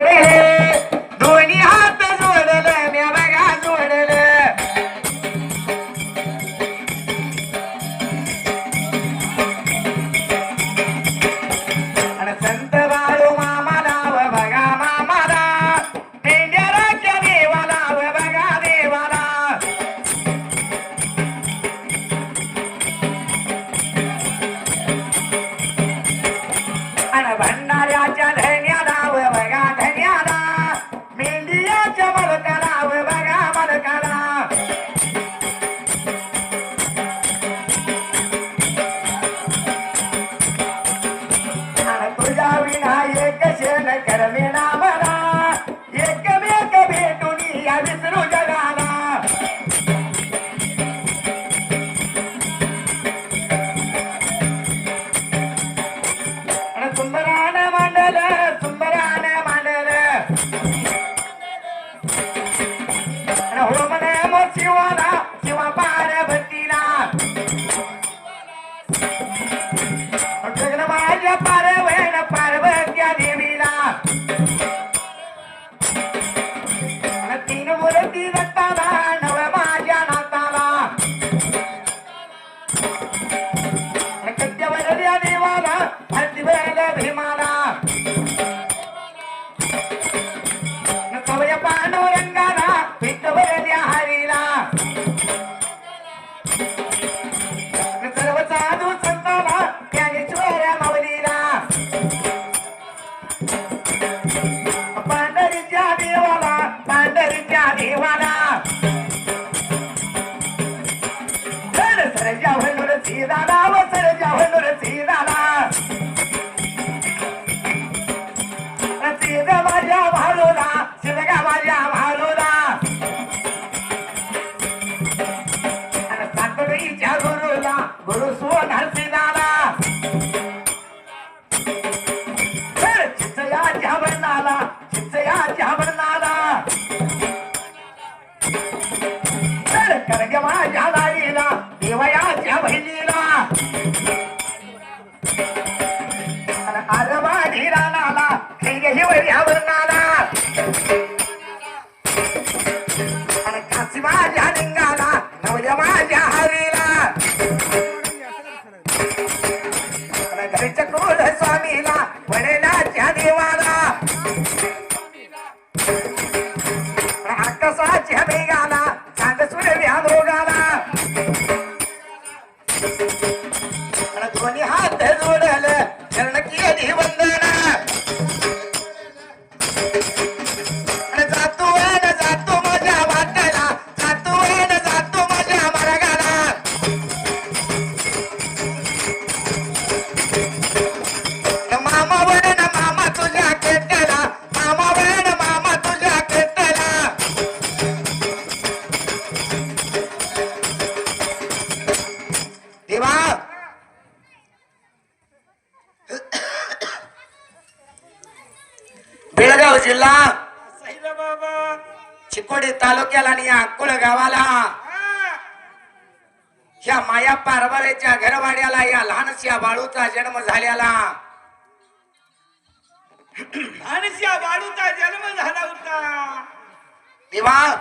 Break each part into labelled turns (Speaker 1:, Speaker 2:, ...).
Speaker 1: दोन्ही हा Yeah. Sir Sarja भंडूर सीदाला व सरजा भंडूर सीदाला या लहानशा बाळूचा जन्म झालेला
Speaker 2: आणि त्या बाळूचा जन्म झाला होता.
Speaker 1: देवा?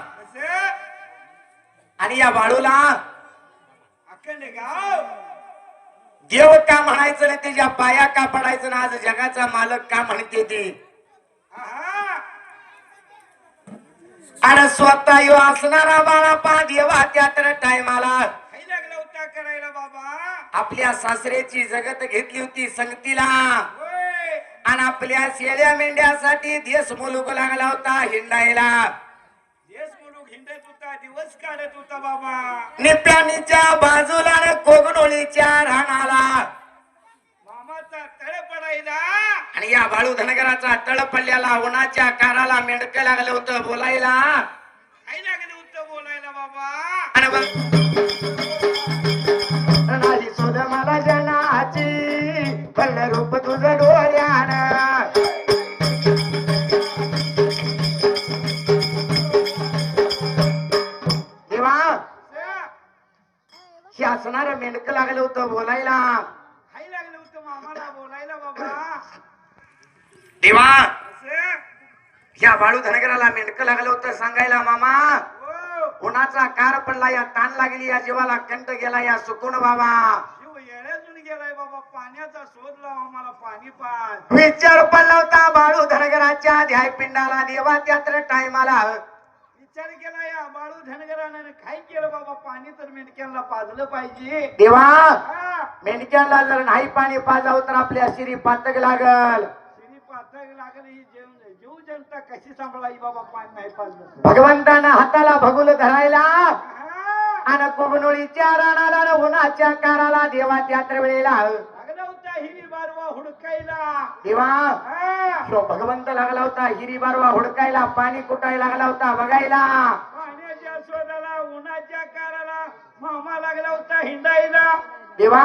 Speaker 1: आणि या बाळूला
Speaker 2: अखंड गाव.
Speaker 1: देव का म्हणायचं नाही त्याच्या पाया का पडायचं ना आज जगाचा मालक का म्हणते ते. अरे स्वतः असणारा बाळा पा देवा त्या तर टायमाला
Speaker 2: करायला बाबा?
Speaker 1: आपल्या सासऱ्याची जगत घेतली होती संगतीला.
Speaker 2: होय.
Speaker 1: आणि आपल्या शेळ्या मेंढ्यासाठी देश मुलूक लागला होता हिंडायला.
Speaker 2: देश मुलूक हिंडत होता दिवस काढत होता बाबा.
Speaker 1: निप्यानीच्या बाजूला कोगनोळीच्या रानाला.
Speaker 2: मामाचा तळ पडायला.
Speaker 1: आणि या बाळू धनगराचा तळ पडल्याला उन्हाच्या काराला मेंढक लागलं होतं बोलायला.
Speaker 2: काही लागलं होतं बोलायला बाबा?
Speaker 1: आणि रूप तुझं डोळ्यान. देवा? हे असणार मेंढक लागलं होतं बोलायला.
Speaker 2: काही लागलं होतं मामाला बोलायला बाबा.
Speaker 1: देवा? या बाळू धनगराला मेंढक लागलं होतं सांगायला मामा.
Speaker 2: हो.
Speaker 1: उन्हाचा कार पडला या ताण लागली या जीवाला कंट गेला या सुकून बाबा
Speaker 2: जीव येण्यातून गेलाय बाबा पाण्याचा शोध लावा मला पाणी पाज.
Speaker 1: विचार पडला होता बाळू धनगराच्या ध्याय पिंडाला देवा त्यात्र टायमाला
Speaker 2: विचार केला या बाळू धनगरानं काय केलं बाबा? पाणी तर मेंढक्यांना पाजलं पाहिजे.
Speaker 1: देवा
Speaker 2: हा.
Speaker 1: जर नाही पाणी पाजावं तर आपल्या शिरी पातक लागल.
Speaker 2: शिरी पातळ लागली ही जीव जीव जनता कशी सांभाळायची बाबा? पाणी नाही पाजलं तर.
Speaker 1: भगवंतानं हाताला भगुल धरायला.
Speaker 2: हा.
Speaker 1: आणि कुगनोळीच्या राणाला आणि उन्हाच्या काराला देवा त्यात्र वेळेला
Speaker 2: लागला होता हिरी बारवा हुडकायला
Speaker 1: देवा भगवंत लागला होता हिरी बारवा हुडकायला पाणी कुटायला लागला होता बघायला.
Speaker 2: पाण्याच्या शोधाला उन्हाच्या काराला मामा लागला होता हिंडायला.
Speaker 1: देवा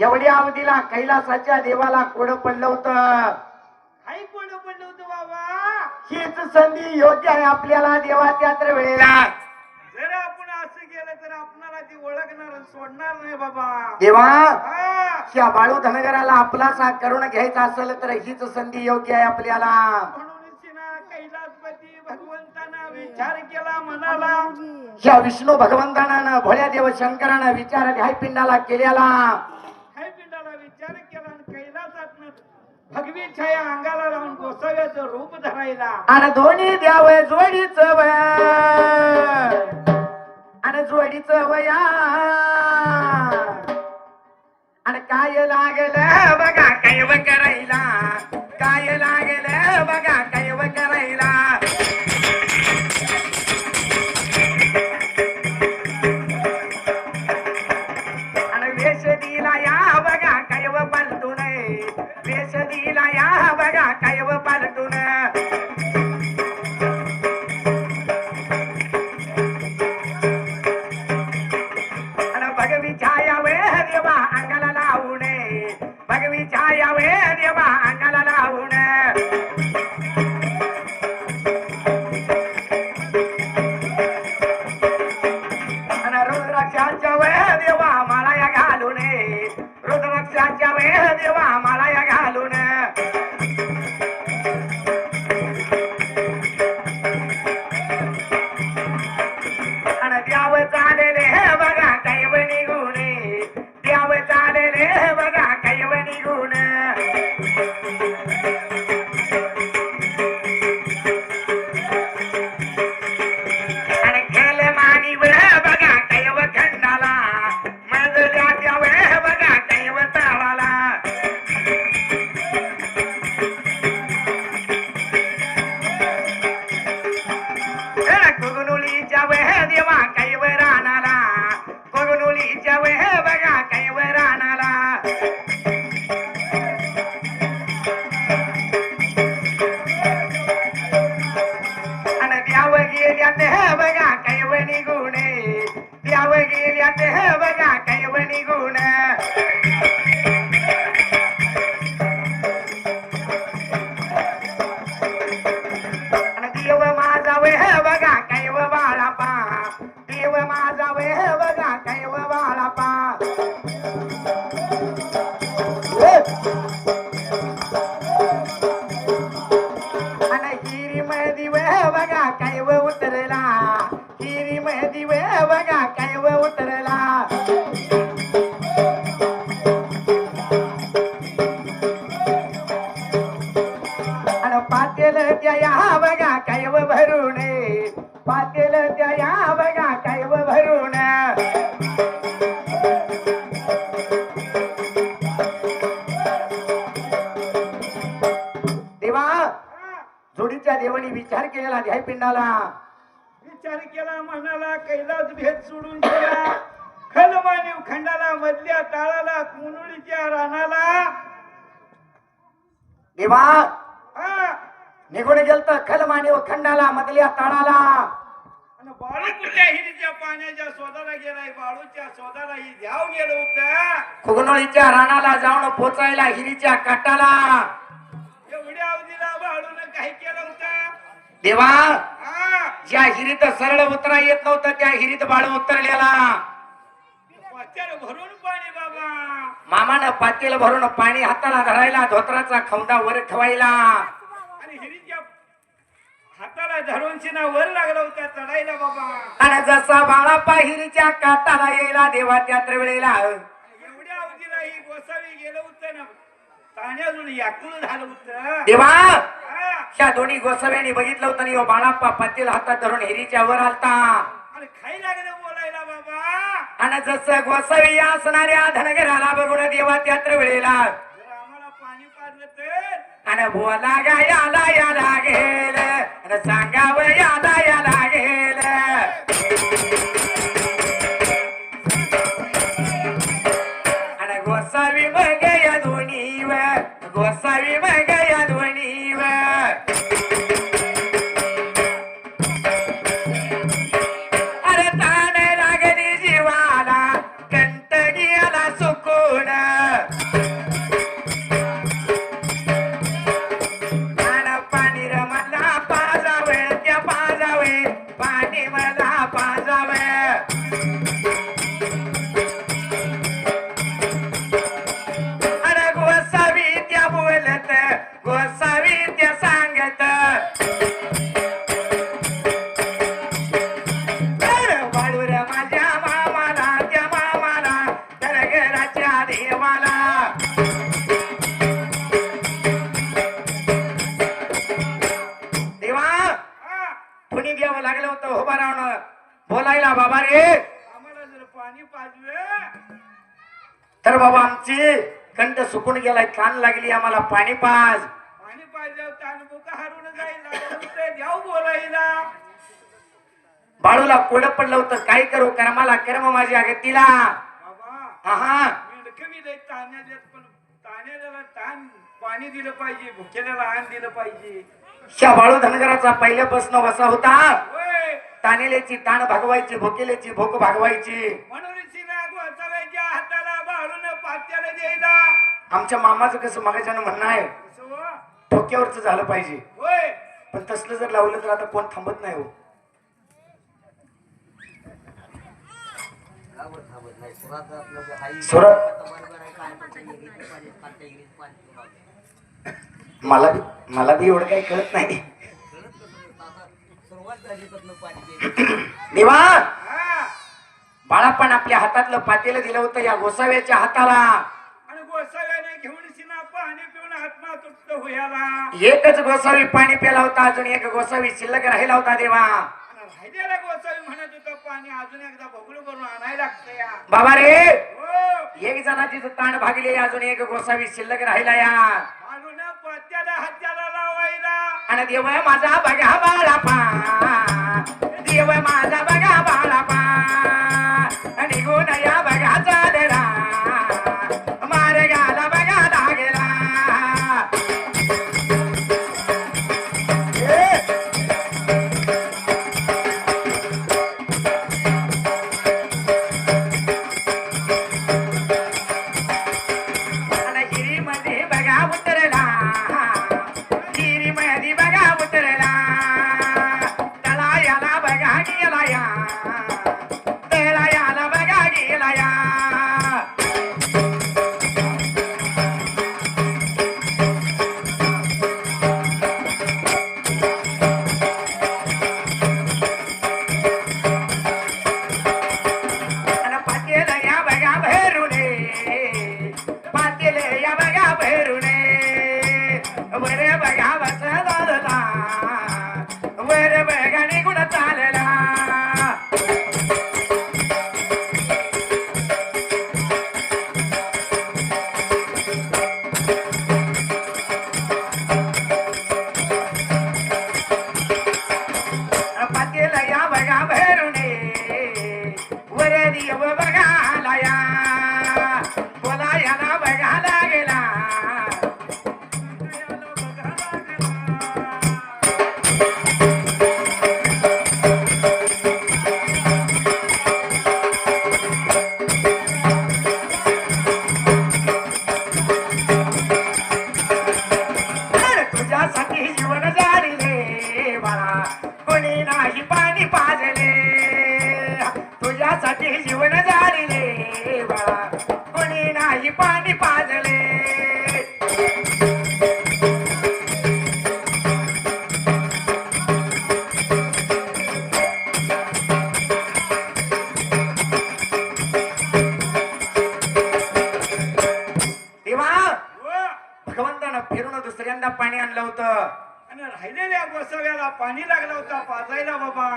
Speaker 1: एवढ्या अवधीला कैलासाच्या देवाला कोड पडलं होतं.
Speaker 2: काही कोण पडलं होतं बाबा?
Speaker 1: हीच संधी योग्य आहे आपल्याला देवा त्यात्र वेळेला.
Speaker 2: सोडणार नाही बाबा.
Speaker 1: देवा
Speaker 2: हा.
Speaker 1: या बाळू धनगराला आपलासा करून घ्यायचा असेल तर हीच संधी योग्य आहे आपल्याला.
Speaker 2: म्हणून शिना कैलासपती भगवंताना विचार केला
Speaker 1: या विष्णू भगवंतानं भोळ्या देव शंकरानं विचार ध्याय पिंडाला केलेला
Speaker 2: पिंडाला विचार केला आणि कैलासात भगवी छाया अंगाला लावून गोसाव्याचं रूप धरायला.
Speaker 1: आणि दोन्ही द्याव जोडीच वया. आणि जोडीच वया लागल. खंडाला
Speaker 2: मधल्या टाळाला कुनुळीच्या रानाला.
Speaker 1: देवा!
Speaker 2: हा.
Speaker 1: निघून गेलत खल मानव खंडाला मधल्या तळाला.
Speaker 2: आणि बाळू कुठल्या हिरीच्या पाण्याच्या शोधाला गेलाय बाळूच्या शोधाला ही गेलं होतं.
Speaker 1: खुगनोळीच्या रानाला जाऊन पोचायला हिरीच्या काटाला.
Speaker 2: एवढ्या अवधीला बाळून काय केलं होतं?
Speaker 1: देवा!
Speaker 2: हा.
Speaker 1: ज्या हिरीत सरळ उतरा येत नव्हतं त्या हिरीत बाळू उतरलेला.
Speaker 2: पात्याला भरून पाणी बाबा.
Speaker 1: मामानं पातेल भरून पाणी हाताला धरायला धोत्राचा खवदा वर ठेवायला.
Speaker 2: आणि हिरीच्या हाताला धरून शिना वर लागला होता चढायला बाबा.
Speaker 1: आणि जसा बाळा पाहिरीच्या काटाला येईला देवा त्यात्र वेळेला
Speaker 2: एवढ्या अवधीला ही गोसावी गेलं होतं ना. ताण्याजून झालं होतं.
Speaker 1: देवा!
Speaker 2: हा.
Speaker 1: ह्या दोन्ही गोसाव्यांनी बघितलं होतं आणि ह्यो बाळाप्पा पातील हातात धरून हिरीच्या वर आलता.
Speaker 2: खाई लागलं
Speaker 1: आणि जसं गोसावी असणाऱ्या धनगराला बघून देवा त्यात्र वेळेला.
Speaker 2: पाणी पाजलं तर?
Speaker 1: आणि बोला गा याला या लागेल सांगावं याला या लागेल आमची कंठ सुकून गेलाय कान लागली आम्हाला पाणी पाज
Speaker 2: पाणी तानबुका हरून जाईल बोलायला.
Speaker 1: बाळूला कोड पडलं होतं काय करू? कर्माला कर्म माझ्या गतीला
Speaker 2: बाबा
Speaker 1: हा
Speaker 2: कमी ताण्या देत पण ताण्याला ताण पाणी दिलं पाहिजे भुकेल्याला आण दिलं पाहिजे.
Speaker 1: ह्या बाळू धनगराचा पहिल्यापासून वसा होता.
Speaker 2: होय.
Speaker 1: तानिलेची ताण भागवायची भोकेलेची भोक भागवायची.
Speaker 2: म्हणून द्यायला.
Speaker 1: आमच्या मामाचं कसं मागाच्यानं म्हणणं आहे
Speaker 2: कसं हो?
Speaker 1: ठोक्यावरच झालं पाहिजे.
Speaker 2: होय.
Speaker 1: पण तसलं जर लावलं तर आता कोण थांबत नाही हो. मला बी मला बी एवढं काही कळत नाही.
Speaker 3: कळत
Speaker 1: बाळापण आपल्या हातातलं पातेलं दिलं होतं या गोसाव्याच्या हाताला.
Speaker 2: आणि गोसाव्याने घेऊन शिना पाणी पिऊन आत्मा तुटत होयाला
Speaker 1: एकच गोसावी पाणी प्याला होता अजून एक गोसावी शिल्लक राहिला होता देवा.
Speaker 2: आणि राहिलेला गोसावी म्हणत होता पाणी अजून एकदा बघून करून आणायला लागतं या.
Speaker 1: बाबा रे!
Speaker 2: हो.
Speaker 1: एक जणाची ताण भागली अजून एक गोसावी शिल्लक राहिला या.
Speaker 2: म्हणून पत्त्याला हात्याला लावायला.
Speaker 1: आणि देव माझा बघा बाळापा देव माझा बघा बाळापा निघून या आणि
Speaker 2: राहिलेल्या गोसाव्याला पाणी लागला होता पाजायला बाबा.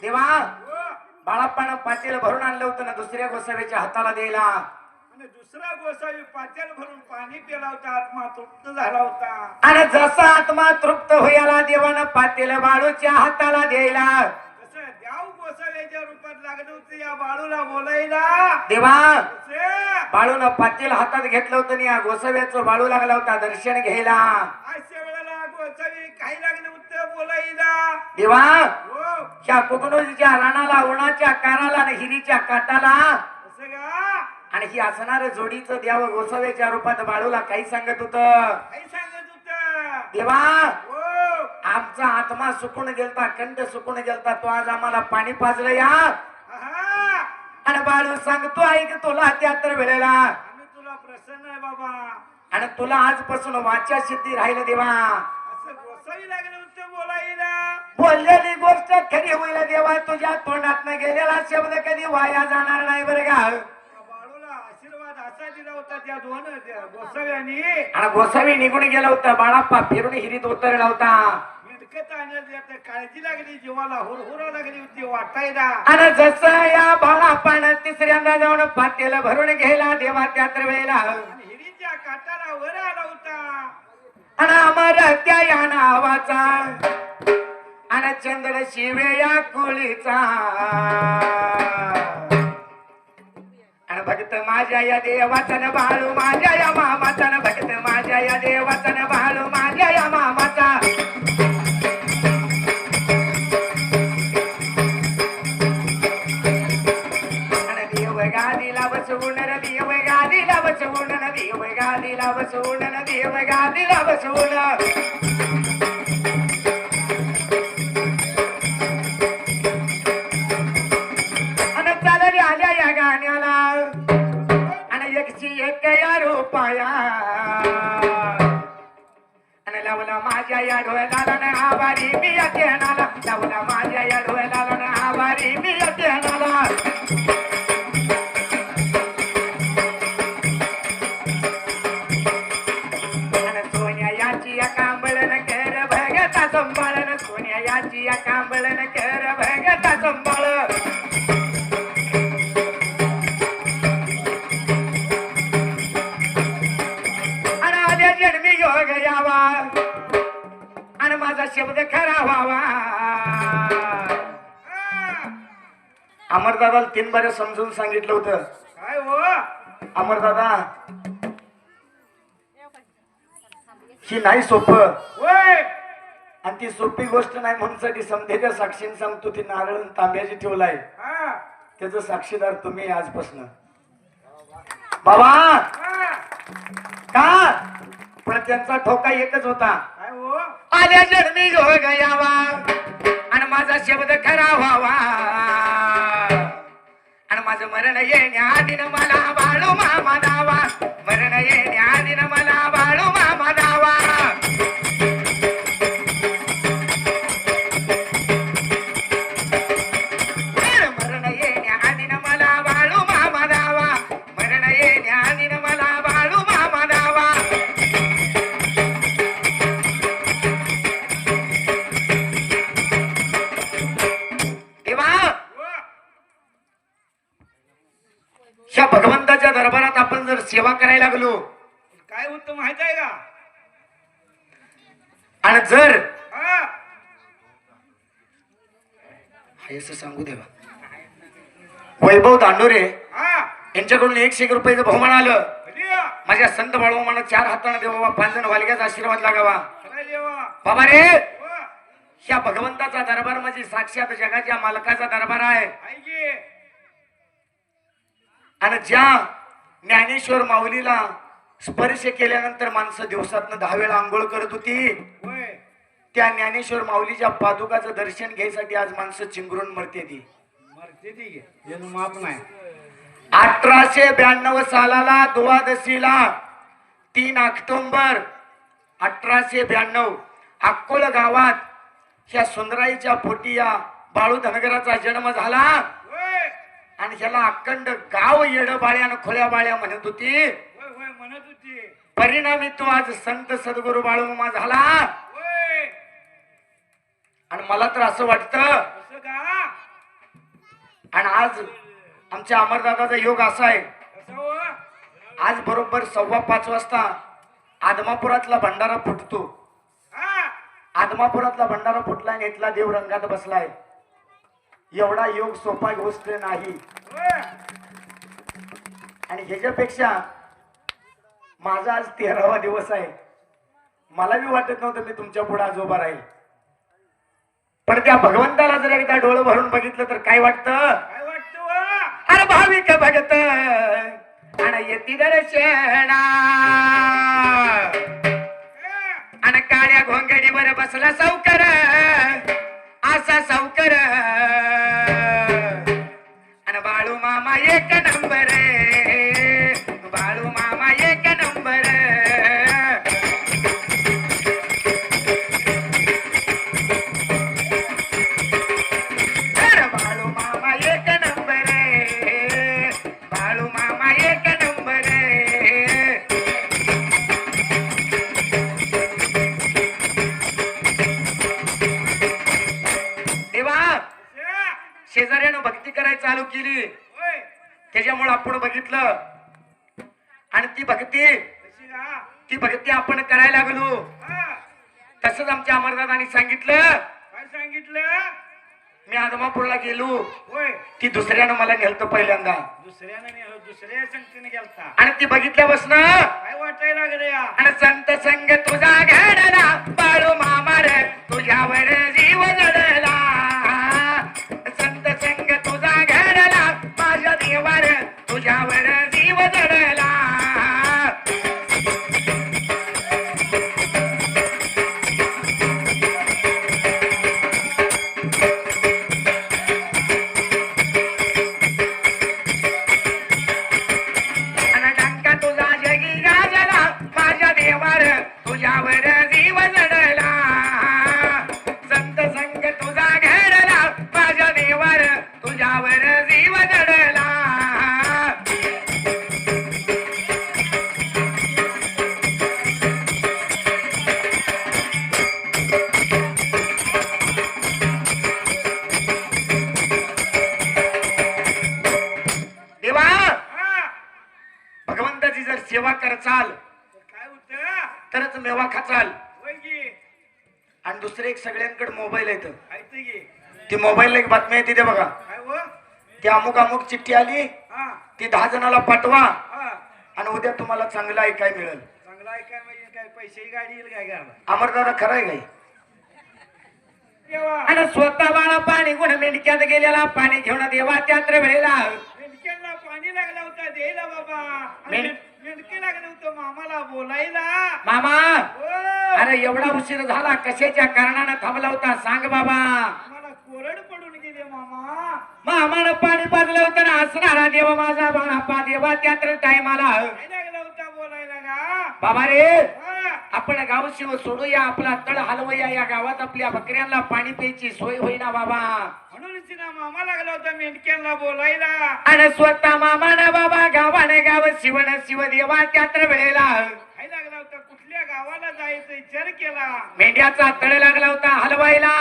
Speaker 1: देवा
Speaker 2: हो.
Speaker 1: बाळाप्पानं पातेल भरून आणलं होतं ना दुसऱ्या गोसाव्याच्या हाताला द्यायला.
Speaker 2: आणि दुसरा गोसावी पातेल भरून पाणी पिला होता आत्मा तृप्त झाला होता.
Speaker 1: आणि जसा आत्मा तृप्त होयाला देवानं पातेल बाळूच्या हाताला द्यायला.
Speaker 2: द्याव गोसाव्याच्या रूपात लागलं होतं. या बाळूला बोलायला.
Speaker 1: देवा बाळूनं पातेल हातात घेतलं होतं आणि या गोसाव्याचं बाळू लागला होता. दर्शन घ्यायला.
Speaker 2: अशा वेळेला गोसावी काही लागलं होतं बोलायला.
Speaker 1: देवा
Speaker 2: हो.
Speaker 1: ह्या कुकणोजीच्या राणाला उन्हाच्या काराला आणि हिरीच्या काटाला.
Speaker 2: का?
Speaker 1: आणि ही असणार जोडीचं द्यावं गोसाव्याच्या रूपात बाळूला काही सांगत होतं.
Speaker 2: काही सांगत होत.
Speaker 1: देवा
Speaker 2: हो.
Speaker 1: आमचा आत्मा सुकून गेलता कंठ सुकून गेलता तो आज आम्हाला पाणी पाजलं या. आणि बाळू सांगतो ऐक तुला त्या तर वेळेला.
Speaker 2: आम्ही तुला प्रसन्न आहे बाबा.
Speaker 1: आणि तुला आजपासून वाच्या सिद्धी राहिलं देवा.
Speaker 2: असं गोसावी लागलं होतं बोलायला.
Speaker 1: बोललेली गोष्ट खरी होईल देवा तुझ्या तोंडात गेलेला शब्द कधी वाया जाणार नाही बरं का?
Speaker 2: त्या बाळूला आशीर्वाद असा दिला होता त्या दोन त्या गोसाव्यानी.
Speaker 1: आणि गोसावी निघून गेला होता बाळाप्पा फिरून हिरीत उतरला होता.
Speaker 2: मिळकत आणली आता काळजी लागली जीवाला हुरहुरा लागली होती वाटायला.
Speaker 1: आणि जसं या बाळापानं तिसऱ्यांदा जाऊन पातेल भरून घ्यायला देवा त्या तर वेळेला
Speaker 2: आणि हिरीच्या काटाला वर आला होता.
Speaker 1: आणि अमर त्या या नावाचा आणि चंद्र शिवे या कुळीचा आणि भक्त माझ्या या देवाचा न बाळू माझ्या या मामाचा न भक्त माझ्या या देवाचा न बाळू माझ्या या मामाचा गादीला देव गादीला बसवून आणि चालली आल्या या गाण्याला. आणि एकशे एक या रुपया. आणि लावला माझ्या या डोळ्याला न आभारी मी अध्ययनाला लावला माझ्या या कांबळन कर भगता संभाळ आणि आल्या जन्मी योग यावा. आणि माझा शब्द खरा व्हावा. अमरदादाला तीन बारे समजून सांगितलं होतं.
Speaker 2: काय हो?
Speaker 1: अमरदादा ही नाही सोपं.
Speaker 2: होय.
Speaker 1: आणि ती सोपी गोष्ट नाही म्हणून साठी समजेच्या साक्षीने सांगतो ती नारळ तांब्याची ठेवलाय.
Speaker 2: हा.
Speaker 1: त्याचं साक्षीदार तुम्ही आजपासून. बाबा! का? पण त्यांचा ठोका एकच होता.
Speaker 2: काय हो?
Speaker 1: आल्या जन्मी योग यावा आणि माझा शब्द खरा व्हावा. आणि माझं मरण येण्याआधीन मला बाळू मामा दावा मरण येण्याआधीन मला बाळू मामा दावा लागलो.
Speaker 2: काय होतं माहीत आहे का?
Speaker 1: आणि जर
Speaker 2: हा.
Speaker 1: सांगू देवा वैभव दांडोरे यांच्याकडून एकशे एक रुपयाचं बहुमान आलं.
Speaker 2: या?
Speaker 1: माझ्या संत बाळूमाना चार हाताने देवा बाबा पाच जण वालग्याचा आशीर्वाद लागावा. बाबा रे!
Speaker 2: हो.
Speaker 1: ह्या भगवंताचा दरबार म्हणजे साक्षात जगाच्या मालकाचा दरबार आहे. आणि ज्या ज्ञानेश्वर माऊलीला स्पर्श केल्यानंतर माणसं दिवसातनं दहा वेळा आंघोळ करत होती. त्या ज्ञानेश्वर माऊलीच्या पादुकाचं दर्शन घ्यायसाठी आज माणसं चिंगरून मरते ती.
Speaker 2: मरते ती नाही.
Speaker 1: अठराशे ब्याण्णव सालाला द्वादशीला तीन ऑक्टोबर अठराशे ब्याण्णव अक्कोल गावात ह्या सुंदराईच्या पोटी या बाळू धनगराचा जन्म झाला. आणि ह्याला अखंड गाव येड बाळ्या आणि खोल्या बाळ्या म्हणत होती.
Speaker 2: म्हणत होती.
Speaker 1: परिणामी तो आज संत सद्गुरु बाळूमामा झाला. आणि मला तर असं वाटतं आणि आज आमच्या अमरदादाचा योग असा आहे.
Speaker 2: हो?
Speaker 1: आज बरोबर सव्वा पाच वाजता आदमापुरातला भंडारा फुटतो.
Speaker 2: हा.
Speaker 1: आदमापुरातला भंडारा फुटला आणि इथला देव रंगात बसलाय. एवढा योग सोपा गोष्ट नाही. आणि ह्याच्यापेक्षा माझा आज तेरावा दिवस आहे. मला बी वाटत नव्हतं मी तुमच्यापुढे आज उभा राहील. पण त्या भगवंताला जर एकदा डोळं भरून बघितलं तर काय वाटतं? अरे भाविक भगत. आणि येती दर्शना. आणि काळ्या घोंगडीवर बसला सावकर. असा बाळू मामा एक नंबर. बाळू मामा एक नंबर. बाळू मामा एक नंबर. बाळू मामा एक नंबर. देवा? शेजाऱ्यानं भक्ती करायला चालू केली. त्याच्यामुळे आपण बघितलं. आणि ती भक्ती ती भक्ती आपण करायला लागलो. तसंच आमच्या अमरदादांनी सांगितलं.
Speaker 2: काय सांगितलं?
Speaker 1: मी आदमापूरला गेलो.
Speaker 2: होय.
Speaker 1: ती दुसऱ्यानं मला नेलतं पहिल्यांदा.
Speaker 2: दुसऱ्यानं नाही, दुसऱ्या संगतीने गेलता.
Speaker 1: आणि ती बघितल्यापासून
Speaker 2: काय वाटायला लागलं
Speaker 1: आणि संत संग तुझा घडला बाळू मामार तुझ्यावर जीव तुझ्यावर ती मोबाईलला एक बातमी येते ते बघा.
Speaker 2: काय हो?
Speaker 1: ती अमुक अमुक चिठ्ठी आली.
Speaker 2: हा.
Speaker 1: ती दहा जणाला पाठवा. आणि उद्या तुम्हाला चांगलं ऐकाय मिळेल.
Speaker 2: चांगला आहे काय म्हणजे काय पैसे गाडी येईल काय घरला
Speaker 1: अमरदादा खरं आहे काय? आणि स्वतः बाळा पाणी गुण मेंढक्यात गेलेला पाणी घेऊन देवा त्यात्र वेळेला.
Speaker 2: मेंढक्यांना पाणी लागला होता द्यायला बाबा. मेंढके लागलं होतं मामाला बोलायला.
Speaker 1: मामा
Speaker 2: हो.
Speaker 1: अरे एवढा उशीर झाला कशाच्या कारणानं थांबला होता? सांग बाबा
Speaker 2: मला कोरड पडून गेले मामा
Speaker 1: मामानं पाणी पाजलं होतं ना असणारा. देव माझा बाळापा देवा
Speaker 2: लागला होता बोलायला का
Speaker 1: बाबा रे आपण गाव शिव सोडूया आपला तळ हलवूया या गावात आपल्या बकऱ्यांना पाणी प्यायची सोय होईना बाबा.
Speaker 2: म्हणूनच ना मामा लागला होता मेंढक्यांना बोलायला.
Speaker 1: आणि स्वतः मामानं बाबा गावाने गाव शिवण शिवदेवा त्यात्र वेळेला.
Speaker 2: काय लागला होता? कुठल्या गावाला जायचं विचार केला.
Speaker 1: मेंढ्याचा तळ लागला होता हलवायला.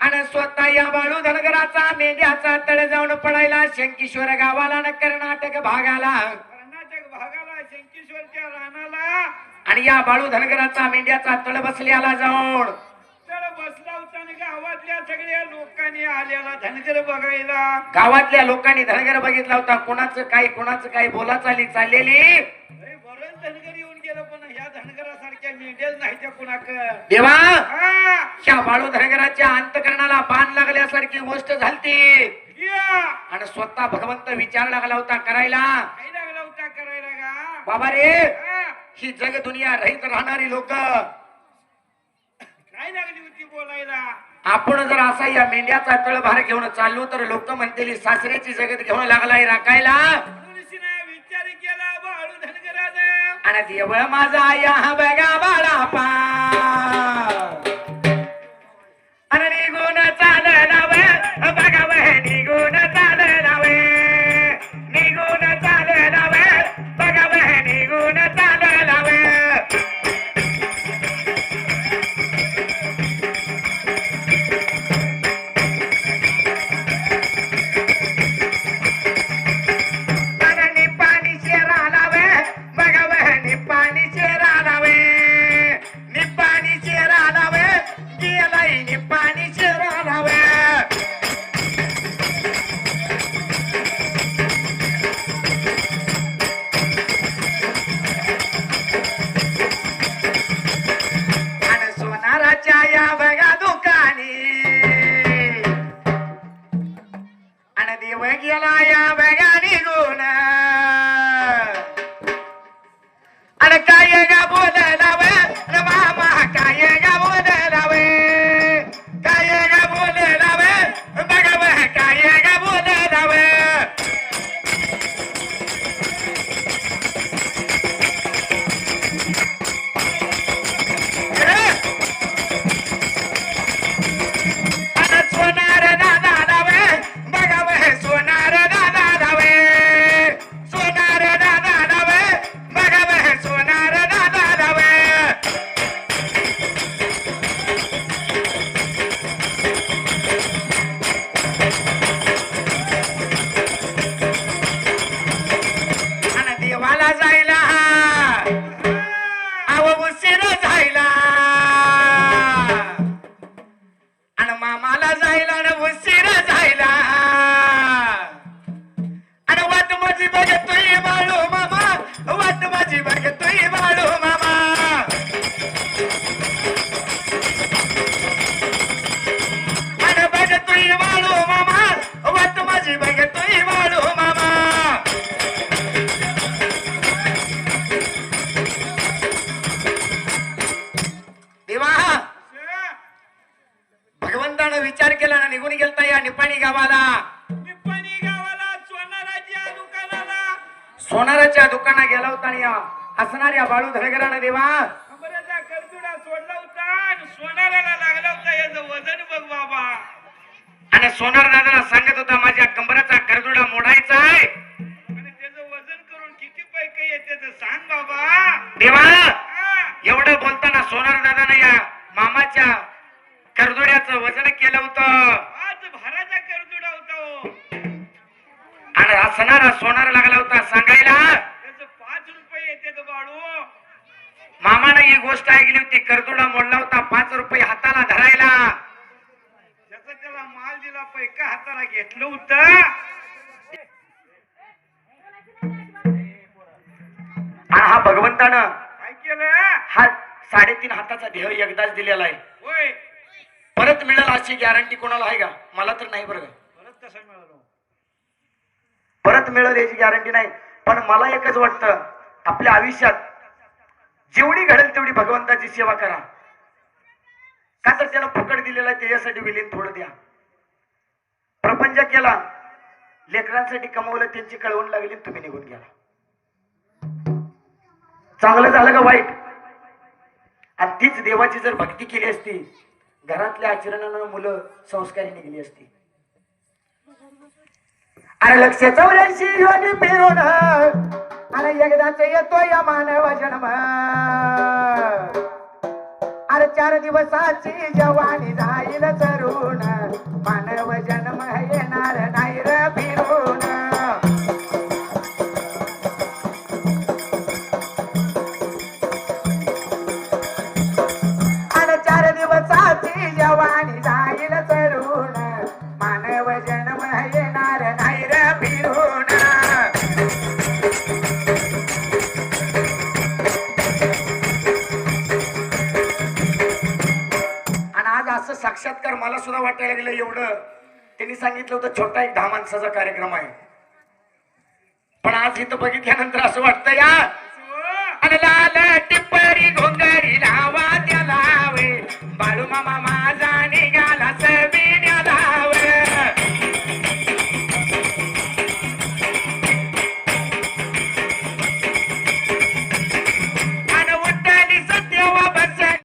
Speaker 1: आणि स्वतः या बाळू धनगराचा मेंढ्याचा तळ जाऊन पडायला शंकेश्वर गावाला न कर्नाटक भागाला.
Speaker 2: कर्नाटक भागाला शंकेश्वरच्या रानाला.
Speaker 1: आणि या बाळू धनगराचा मेंढ्याचा तळ बसल्याला जाऊन.
Speaker 2: तर बसला होता आणि गावातल्या सगळ्या लोकांनी आलेला धनगर बघायला.
Speaker 1: गावातल्या लोकांनी धनगर बघितला होता. कोणाचं काय कोणाचं काय बोला चाली चाललेली
Speaker 2: धनगर येऊन गेलं पण ह्या धनगरासारख्या नाही त्या कुणाक.
Speaker 1: देवा
Speaker 2: हा.
Speaker 1: ह्या बाळू धनगराच्या अंतकरणाला बाण लागल्यासारखी गोष्ट झालती. आणि स्वतः भगवंत विचार लागला होता करायला.
Speaker 2: लागला होता करायला का?
Speaker 1: बाबा रे
Speaker 2: हा,
Speaker 1: ही जग दुनिया रहित राहणारी लोक.
Speaker 2: काय लागली होती बोलायला.
Speaker 1: आपण जर असा या मेंढ्याचा तळभार घेऊन चाललो तर लोक म्हणतील सासऱ्याची जगत घेऊन लागलाय राखायला. आणि देव माझा या बघा बाळापा. आणि हसणाऱ्या बाळू धरगरानं देवा.
Speaker 2: अंबराचा करतुडा सोडला होता आणि सोनाराला लागला होता. याचं वजन बघ बाबा.
Speaker 1: आणि सोनार दादाला सांगत होता माझ्या कंबराचा करदुडा मोडायचा आहे.
Speaker 2: आणि त्याचं वजन करून किती पैकी येते ते सांग बाबा.
Speaker 1: देवा
Speaker 2: हा.
Speaker 1: एवढं बोलताना सोनार दादानं या मामाच्या करदुड्याचं वजन केलं होतं.
Speaker 2: आज भराचा करतुडा होता हो.
Speaker 1: आणि हसणारा सोनार लागला होता सांगायला
Speaker 2: त्याचं पाच रुपये येते तो बाळू
Speaker 1: मामानं ही गोष्ट ऐकली होती करदुडा मोडला होता पाच रुपये हाताला धरायला
Speaker 2: त्याचा त्याला माल दिला पैका
Speaker 1: आणि हा भगवंतानं
Speaker 2: काय केलं?
Speaker 1: हा साडेतीन हाताचा देह एकदाच दिलेला आहे.
Speaker 2: होय.
Speaker 1: परत मिळेल अशी गॅरंटी कोणाला आहे का? मला तर नाही बरं का.
Speaker 2: परत कसं मिळालो?
Speaker 1: परत मिळेल याची गॅरंटी नाही. पण मला एकच वाटतं आपल्या आयुष्यात जेवढी घडेल तेवढी भगवंताची सेवा करा. का तर त्यानं फुकट दिलेला आहे त्याच्यासाठी विलीन थोडं द्या. प्रपंच केला. लेकरांसाठी कमवलं त्यांची कळवण लागली तुम्ही निघून गेला. चांगलं झालं का वाईट? आणि तीच देवाची जर भक्ती केली असती घरातल्या आचरणानं मुलं संस्कारी निघली असती. अरे लक्ष चौऱ्याशी योनी फिरून अरे एकदाच येतो या मानव जन्म. अरे चार दिवसाची जवानी जाईल तरुण मानव जन्म. सांगितलं होतं छोटा एक दहा माणसाचा कार्यक्रम आहे. पण आज इथं बघितल्यानंतर असं वाटतं या! टिप्परी घोंगारी लावा त्याला बाळू मामा